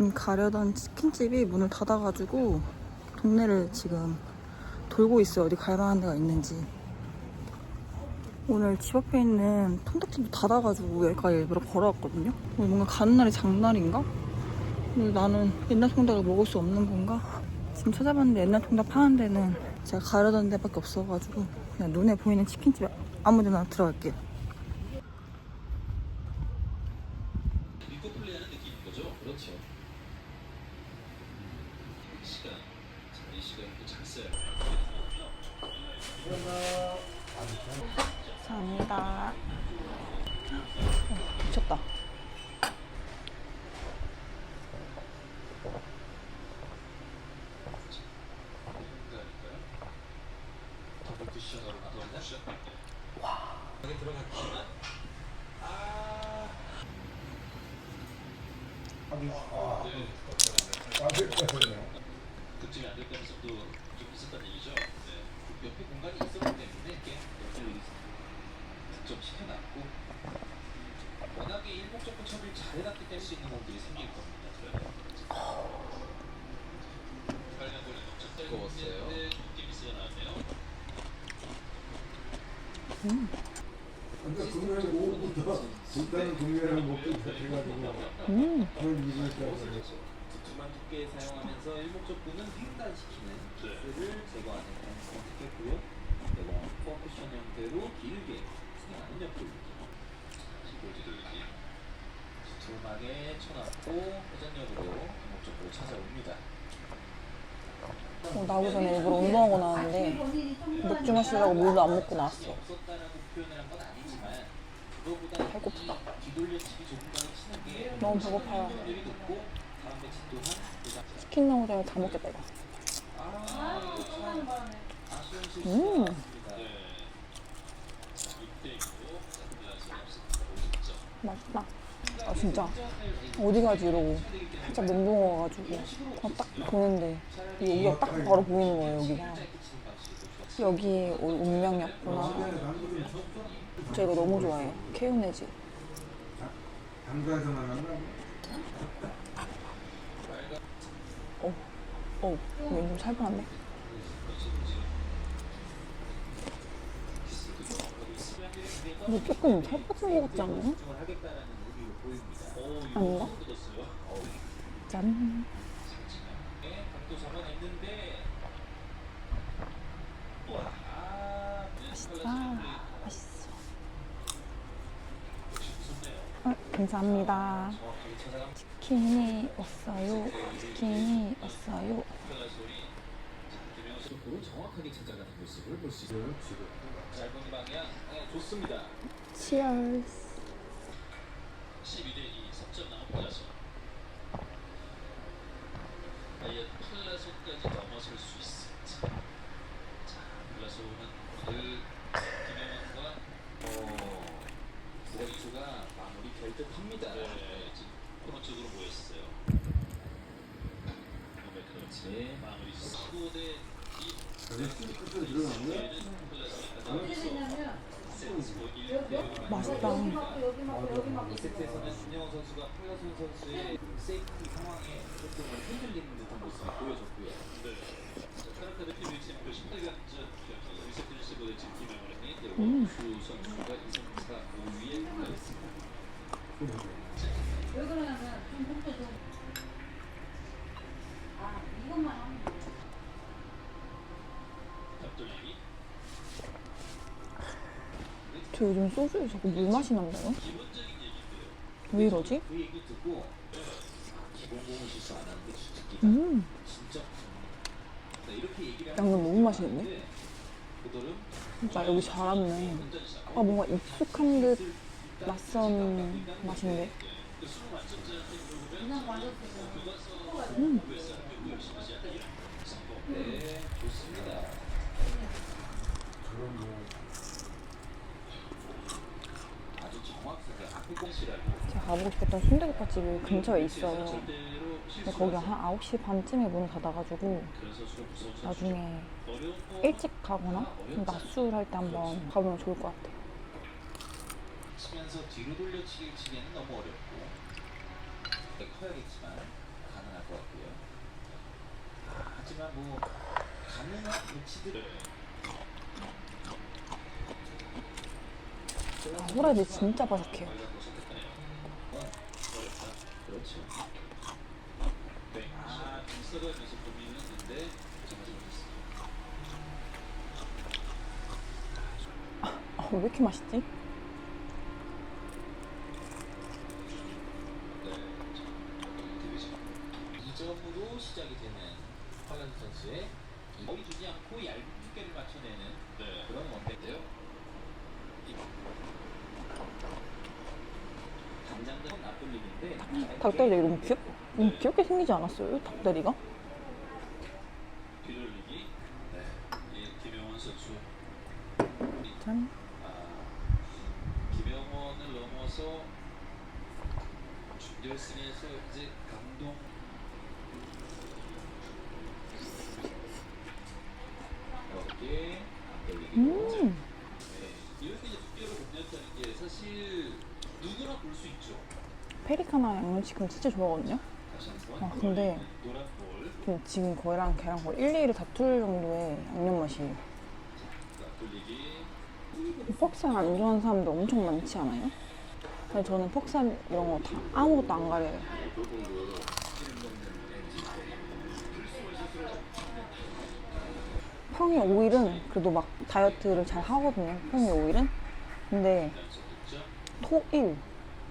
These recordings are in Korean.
지금 가려던 치킨집이 문을 닫아가지고 동네를 지금 돌고 있어요. 어디 갈 만한 데가 있는지. 오늘 집 앞에 있는 통닭집도 닫아가지고 여기까지 일부러 걸어왔거든요. 오늘 뭔가 가는 날이 장날인가? 근데 나는 옛날 통닭을 먹을 수 없는 건가? 지금 찾아봤는데 옛날 통닭 파는 데는 제가 가려던 데밖에 없어가지고 그냥 눈에 보이는 치킨집 아무 데나 들어갈게요. 믿고 플레이하는 느낌인 거죠. 그렇죠. 시간, 자, 이 시간 또잘 써요. 감사합니다. 어, 미쳤다. 와. 아. 그쯤이 가능성도 좀 있었다는 얘기죠. 네. 옆에 공간이 있었기 때문에 이렇게 옆에 득점 시켜놨고 워낙에 일목적고 처리를 잘해놨기 때문에 수 있는 공들이 생길 겁니다. 빨간 볼에 넘쳤다. 뜨거웠어요. 네, 미스가 나왔네요. 그러니까 금요일 오후부터 일단은 금요일에 먹기 시작해가지고 음, 그걸 이루어야 돼. 두툼한 두께 사용하면서 일목적구는 횡단시키 는 기스를 제거하는 가능성을 택했고요. 내가 퍼쿠션 형태로 길게 진행하는 옆돌리기. 두툼하게 쳐놨고 회전력으로 일목적구를 찾아옵니다. 어, 나오기 전에 일부러 운동하고 나왔는데 맥주 마시려고 물도 안 먹고 나왔어. 배고프다. 너무 배고파요. 치킨 전에 다 먹겠다 이거. 아, 이거 참 아쉬운 실수가 음. 나왔습니다. 네. 자, 6대6로 샌드라스 없습니다. 50점. 맛있다. 아 진짜 어디 가지 이러고 살짝 멘붕 와가지고 아, 딱 보는데 이 여기가 딱 바로 보이는 거예요 여기가. 여기 운명이었구나. 저 이거 너무 좋아해요. 만났나? 어, 어, 이거 좀 살벌한데? 이거 조금 살 빠진 것 같지 않나요? 아닌가? 짠. 아, 아, 맛있어. 어, 감사합니다. 치킨이 왔어요. 치킨이 왔어요. 들어갈 소리. 자, 김영수 속으로 정확하게 찾아가는 모습을 볼 수 있어요. 짧은 방향, 네, 좋습니다. 치얼스. 12대 2, 석점 남은 플라소. 과연 플라소까지 넘어설 수 있을지. 자, 플라소는 오늘 김영환과 어, 구원수가 마무리 될 듯합니다. 네, 지금 코너 쪽으로 모였어요. 몸에 그렇지 마무리 15대 2. 여기 쑥 끝에 들어간 거야? 맛있다. 이 세트에서는 신영호 선수가 플라손 선수의 세이프티 상황에 조금 흔들리는 듯한 모습이 보여졌고요. 네. 자, 카라카드 PBC 목표 18강전 1세트를 15대 지금 김영원이 음. 오수 선수가 2승 4 5위에 올라있습니다. 왜 그러냐면 좀 그때 좀. 아, 이것만 저 요즘 소주에 자꾸 물 맛이 난다요? 왜 이러지? 음, 양념 너무 맛있는데? 진짜 여기 잘 왔네. 아, 뭔가 익숙한 듯 낯선 맛인데? 음, 네, 좋습니다. 그럼 뭐 아주 정확하게 앞에 공시라고 싶었던 순대국밥집이 근처에 있어요. 근데 거기 한 9시 반쯤에 문을 닫아가지고 나중에 일찍 가거나 좀 낮술 할 때 한번 가보면 좋을 것 같아요. 치면서 뒤로 돌려치기 치기에는 너무 어렵고 커야겠지만 가능할 것 같고요. 하지만 뭐 가능한 배치들 아, 호랩이 진짜 바삭해요. 그렇죠. 네. 아, 빈서가면서 고민은 했는데 정하지 못했습니다. 아, 왜 이렇게 맛있지? 네. 2점으로 시작이 되는 팔란 선수의 거의 주지 않고 얇은 두께를 맞춰내는 그런 원대인데요. 닭다리 되게 너무 귀엽, 너무 귀엽게 생기지 않았어요? 닭다리가? 네. 이 선수. 짠. 아, 김영원을 넘어서 준결승에서 이제 감동 어깨 앞돌리기 음. 네, 이렇게 이제 두께로 공략하는 게 사실 누구나 볼 수 있죠. 페리카나 양념치킨 진짜 좋아하거든요? 아, 근데 근데 지금 거기랑 걔랑 거의 1, 2를 다툴 정도의 양념. 앞돌리기 퍽살 안 좋아하는 사람들 엄청 많지 않아요? 근데 저는 퍽살 이런 거 다 아무것도 안 가려요. 평일 5일은 그래도 막 다이어트를 잘 하거든요. 평일 5일은. 근데 토일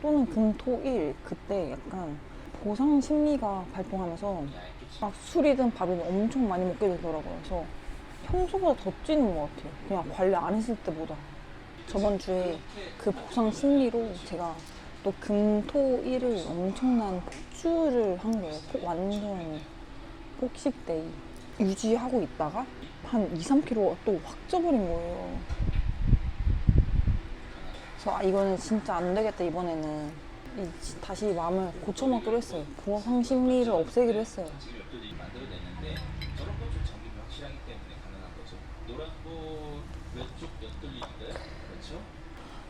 또는 금토일 그때 약간 보상 심리가 발동하면서 막 술이든 밥이든 엄청 많이 먹게 되더라고요. 그래서 평소보다 더 찌는 것 같아요. 그냥 관리 안 했을 때보다. 저번 주에 그 보상 심리로 제가 또 금토일을 엄청난 폭주를 한 거예요. 폭- 완전 폭식데이. 유지하고 있다가 한 2, 3kg 또 확 쪄버린 거예요. 그래서 아, 이거는 진짜 안 되겠다 이번에는 이- 다시 마음을 고쳐먹기로 했어요. 보상 심리를 없애기로 했어요.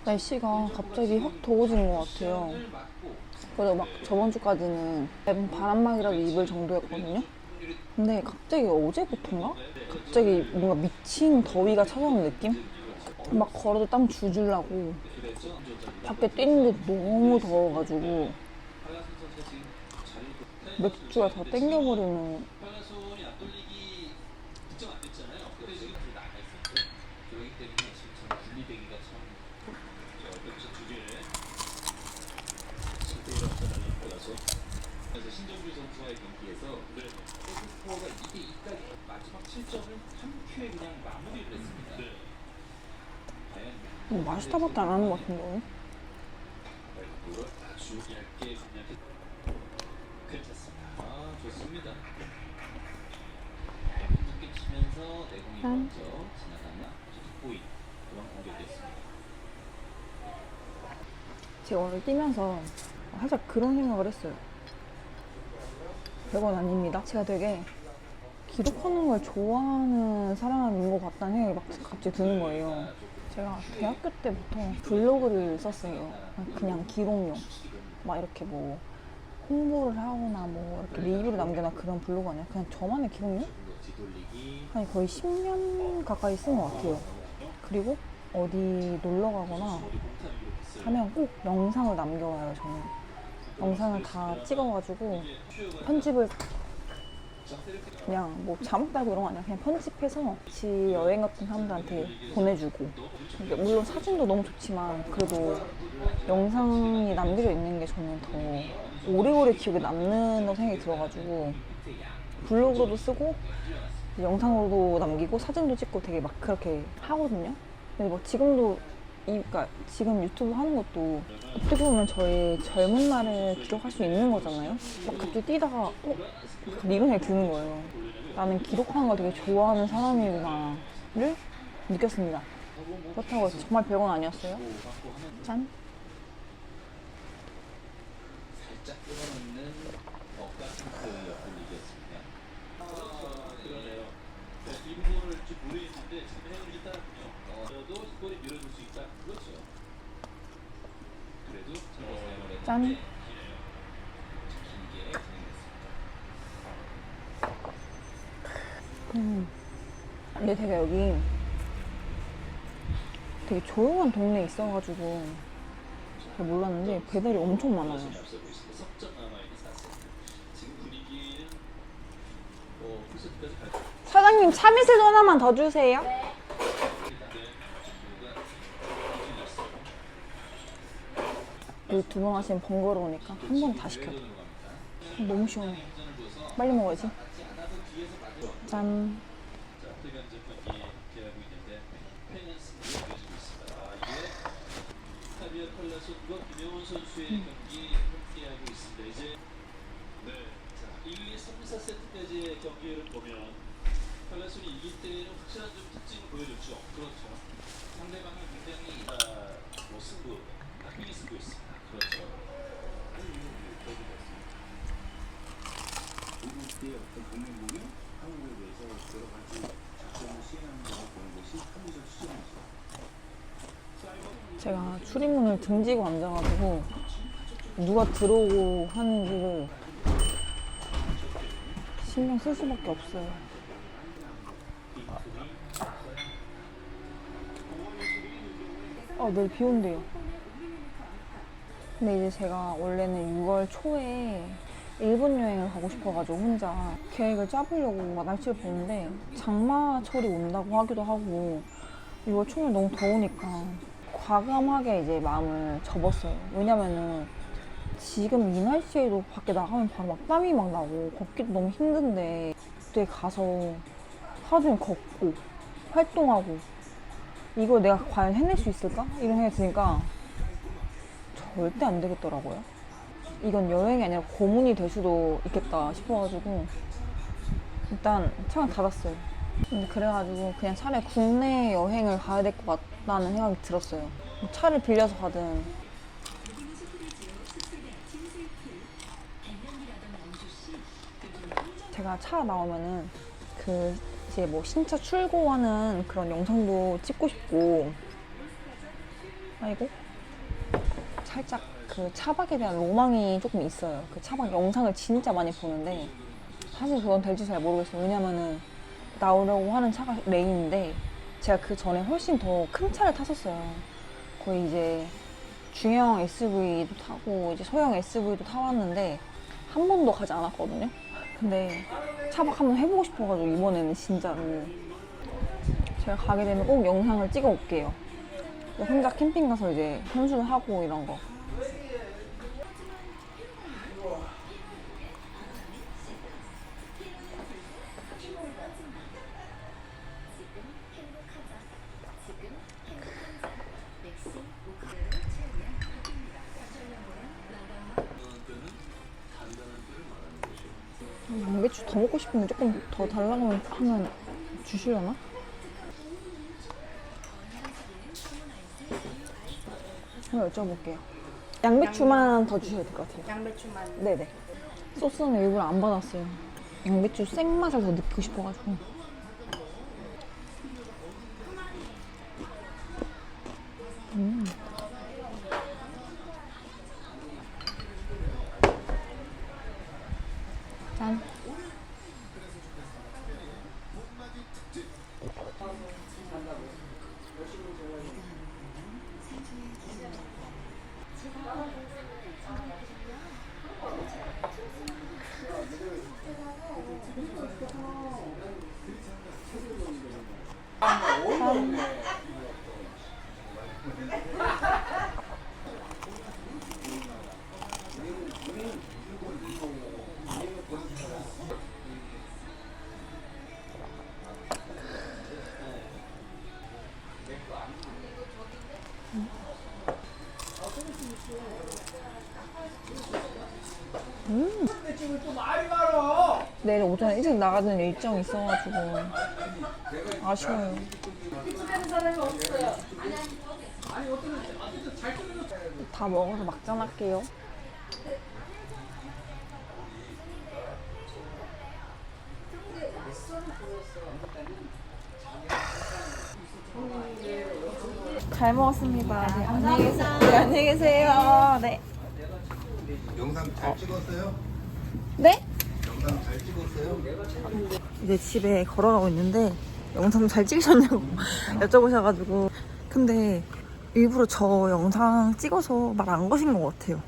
날씨가 갑자기 확 더워지는 것 같아요. 그래서 막 저번 주까지는 얇은 바람막이라도 입을 정도였거든요. 근데 갑자기 어제부터인가? 갑자기 뭔가 미친 더위가 찾아오는 느낌? 막 걸어도 땀 줄줄 나고 밖에 뛰는데 너무 더워가지고 맥주가 다 땡겨버리는 팔라손이 앞돌리기 득점 안 됐잖아요. 근데 지금 불 나가 있었고 그렇기 때문에 지금 참 분리되기가 참 자, 여기서 두 개. 7대1 앞서나는 팔라손. 그래서 신정주 선수와의 경기에서 세트스코어가 2대 2까지 마지막 7점을 한 큐에 그냥 마무리를 했습니다. 뭐 마시다밖에 안 하는 것 같은데 공격이었습니다. 제가 오늘 뛰면서 살짝 그런 생각을 했어요. 별건 아닙니다. 제가 되게 기록하는 걸 좋아하는 사람인 것 같다는 생각이 막 갑자기 드는 거예요. 제가 대학교 때부터 블로그를 썼어요. 그냥 기록용. 막 이렇게 뭐 홍보를 하거나 뭐 이렇게 리뷰를 남기나 그런 블로그 아니야. 그냥 저만의 기록용? 한 거의 10년 가까이 쓴 것 같아요. 그리고 어디 놀러 가거나 하면 꼭 영상을 남겨와요, 저는. 영상을 다 찍어가지고 편집을 그냥 뭐 자막 달고 이런 거 아니야. 그냥 편집해서 같이 여행 갔던 사람들한테 보내주고. 물론 사진도 너무 좋지만 그래도 영상이 남겨져 있는 게 저는 더 오래오래 기억에 남는 생각이 들어가지고 블로그로도 쓰고 영상으로도 남기고 사진도 찍고 되게 막 그렇게 하거든요. 근데 뭐 지금도 이, 그러니까 지금 유튜브 하는 것도 어떻게 보면 저의 젊은 날을 기록할 수 있는 거잖아요. 막 갑자기 뛰다가 어? 이런 생각이 드는 거예요. 나는 기록하는 걸 되게 좋아하는 사람이구나를 느꼈습니다. 그렇다고 해서 정말 별건 아니었어요. 짠. 짠. 음. 근데 제가 여기 되게 조용한 동네에 있어가지고 잘 몰랐는데 배달이 엄청 많아요. 사장님 참이슬도 하나만 더 주세요. 여기 두번 하시면 번거로우니까 한 번 다 시켜. 너무 시원해. 빨리 먹어야지. 짠. 자, 프리미엄 제품이 기하고 있는데 페니스 보여주고 있습니다. 아, 이게 타비아 컬라손과 김영원 선수의 경기 함께하고 있습니다. 이제 네, 자, 1, 2, 3, 4세트까지의 경기를 보면 컬라손이 이길 때는 확실한 좀 특징을 보여줬죠. 그렇죠. 상대방을 굉장히 아, 뭐 승부, 박빙의 승부였습니다. 제가 출입문을 등지고 앉아가지고 누가 들어오고 하는지를 신경 쓸 수밖에 없어요. 아, 내일 비 온대요. 근데 이제 제가 원래는 6월 초에 일본 여행을 가고 싶어가지고 혼자 계획을 짜보려고 막 날씨를 보는데 장마철이 온다고 하기도 하고 6월 초면 너무 더우니까 과감하게 이제 마음을 접었어요. 왜냐면은 지금 이 날씨에도 밖에 나가면 바로 막 땀이 막 나고 걷기도 너무 힘든데 그때 가서 하루 종일 걷고 활동하고 이걸 내가 과연 해낼 수 있을까? 이런 생각이 드니까 절대 안 되겠더라고요. 이건 여행이 아니라 고문이 될 수도 있겠다 싶어가지고 일단 창을 닫았어요. 근데 그래가지고 그냥 차라리 국내 여행을 가야 될 것 같다는 생각이 들었어요. 뭐 차를 빌려서 가든 제가 차 나오면은 그 이제 뭐 신차 출고하는 그런 영상도 찍고 싶고 아이고 살짝 그 차박에 대한 로망이 조금 있어요. 그 차박 영상을 진짜 많이 보는데 사실 그건 될지 잘 모르겠어요. 왜냐면은 나오려고 하는 차가 레인인데 제가 그 전에 훨씬 더 큰 차를 탔었어요. 거의 이제 중형 SUV도 타고 이제 소형 SUV도 타봤는데 한 번도 가지 않았거든요. 근데 차박 한번 해보고 싶어가지고 이번에는 진짜로 제가 가게 되면 꼭 영상을 찍어 올게요. 혼자 캠핑 가서 이제 혼술하고 이런 거. 양배추 더 먹고 싶은데 조금 더 달라고 하면 주시려나? 한번 여쭤볼게요. 양배추만 더 주셔야 될 것 같아요. 양배추만 네네. 소스는 일부러 안 받았어요. 양배추 생맛을 더 느끼고 싶어가지고. 음. 짠. 내일 오전에 일찍 나가는 일정이 있어가지고 아쉬워요. 다 먹어서 막장 할게요. 잘 먹었습니다. 네, 안녕히 계세요. 네, 안녕히 계세요. 네. 영상 잘 찍었어요? 네? 영상 잘 찍었어요? 이제 집에 걸어가고 있는데 영상 잘 찍으셨냐고 여쭤보셔가지고 근데 일부러 저 영상 찍어서 말 안 거신 것 같아요